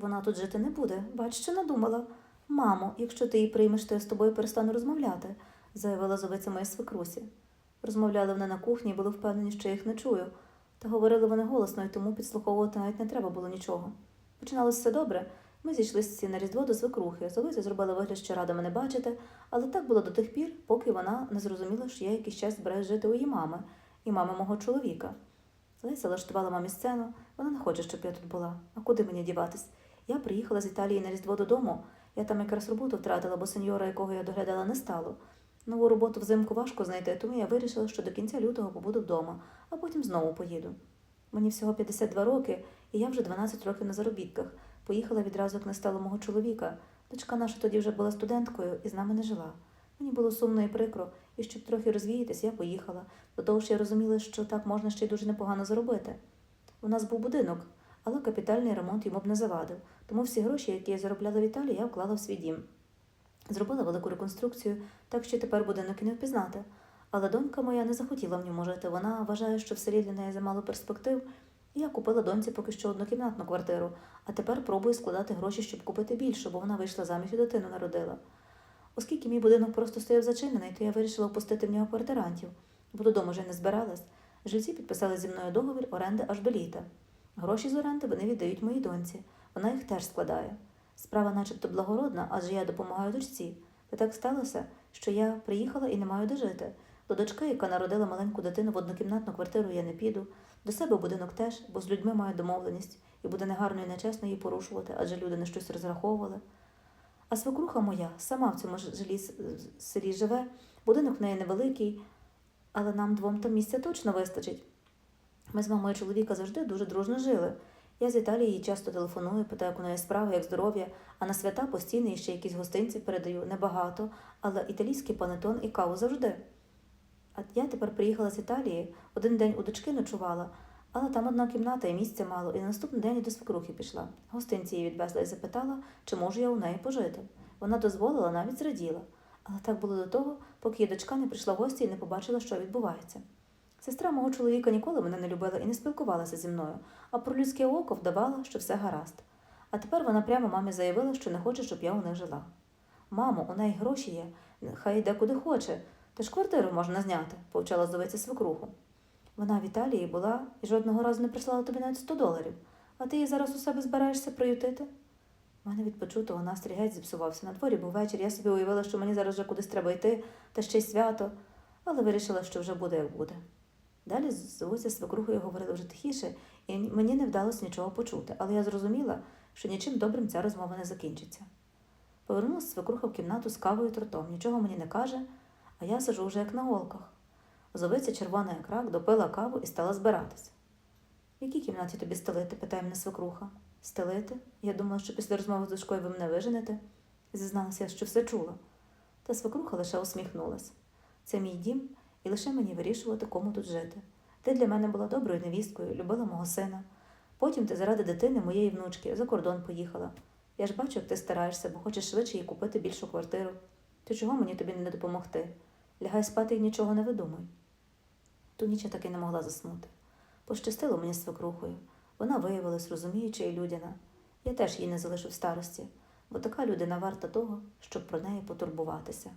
Вона тут жити не буде, бач, що надумала. Мамо, якщо ти її приймеш, то я з тобою перестану розмовляти, заявила зовиця моїй свекрусі. Розмовляли вони на кухні і були впевнені, що я їх не чую, та говорили вони голосно, і тому підслуховувати навіть не треба було нічого. Починалося все добре. Ми зійшлися на різдво до свекрухи. Зовиця зробила вигляд, що рада мене бачити, але так було до тих пір, поки вона не зрозуміла, що я якийсь час збираюсь жити у її мами і мами мого чоловіка. Леся влаштувала мамі сцену, вона не хоче, щоб я тут була. А куди мені діватись? Я приїхала з Італії на Різдво додому. Я там якраз роботу втратила, бо сеньора, якого я доглядала, не стало. Нову роботу взимку важко знайти, тому я вирішила, що до кінця лютого побуду вдома, а потім знову поїду. Мені всього 52 роки, і я вже 12 років на заробітках. Поїхала відразу, як не стало мого чоловіка. Дочка наша тоді вже була студенткою і з нами не жила. Мені було сумно і прикро, і щоб трохи розвіятись, я поїхала. До того ж я розуміла, що так можна ще й дуже непогано заробити. У нас був будинок, але капітальний ремонт йому б не завадив, тому всі гроші, які я заробляла в Італії, я вклала в свій дім. Зробила велику реконструкцію, так що тепер будинок і не впізнати. Але донька моя не захотіла в ньому жити. Вона вважає, що в селі для неї замало перспектив. І я купила доньці поки що однокімнатну квартиру, а тепер пробую складати гроші, щоб купити більше, бо вона вийшла заміж і дитину народила. Оскільки мій будинок просто стояв зачинений, то я вирішила впустити в нього квартирантів, бо додому вже не збиралась. Жильці підписали зі мною договір оренди аж до літа. Гроші з оренди вони віддають моїй доньці. Вона їх теж складає. Справа начебто благородна, адже я допомагаю дочці. Та так сталося, що я приїхала і не маю де жити. До дочки, яка народила маленьку дитину в однокімнатну квартиру, я не піду. До себе в будинок теж, бо з людьми маю домовленість, і буде негарно і нечесно її порушувати, адже люди на щось розраховували. А свекруха моя сама в цьому жилі селі живе, будинок в неї невеликий, але нам двом там місця точно вистачить. Ми з мамою чоловіка завжди дуже дружно жили. Я з Італії часто телефоную, питаю, як у неї справи, як здоров'я, а на свята постійно ще якісь гостинці передаю, небагато, але італійський панетон і каву завжди. А я тепер приїхала з Італії, один день у дочки ночувала, але там одна кімната і місця мало, і на наступний день і до свекрухи пішла. Гостинці її відвезла і запитала, чи можу я у неї пожити. Вона дозволила, навіть зраділа. Але так було до того, поки її дочка не прийшла в гості і не побачила, що відбувається. Сестра мого чоловіка ніколи мене не любила і не спілкувалася зі мною, а про людське око вдавала, що все гаразд. А тепер вона прямо мамі заявила, що не хоче, щоб я у них жила. Мамо, у неї гроші є, хай йде куди хоче, та ж квартиру можна зняти, повчала здавиця свекруху. Вона в Італії була і жодного разу не прислала тобі навіть 100 доларів, а ти її зараз у себе збираєшся приютити? У мене від почутого настрій геть зіпсувався. На дворі був вечір, я собі уявила, що мені зараз вже кудись треба йти, та ще й свято, але вирішила, що вже буде, як буде. Далі з Ося свекрухою говорили вже тихіше, і мені не вдалося нічого почути, але я зрозуміла, що нічим добрим ця розмова не закінчиться. Повернулася свекруха в кімнату з кавою і тортом, нічого мені не каже, а я сижу вже як на голках. Зовиця червона як рак, допила каву і стала збиратись. В якій кімнаті тобі стелити? питає мене свекруха. Стелити? Я думала, що після розмови з дочкою ви мене виженете. Зізналася, що все чула. Та свекруха лише усміхнулась. Це мій дім, і лише мені вирішувати, кому тут жити. Ти для мене була доброю невісткою, любила мого сина. Потім ти заради дитини, моєї внучки, за кордон поїхала. Я ж бачу, як ти стараєшся, бо хочеш швидше їй купити більшу квартиру. То чого мені тобі не допомогти? Лягай спати і нічого не видумуй. Ту ніч таки не могла заснути. Пощастило мені свекрухою. Вона виявилась розуміюча і людяна. Я теж її не залишу в старості, бо така людина варта того, щоб про неї потурбуватися.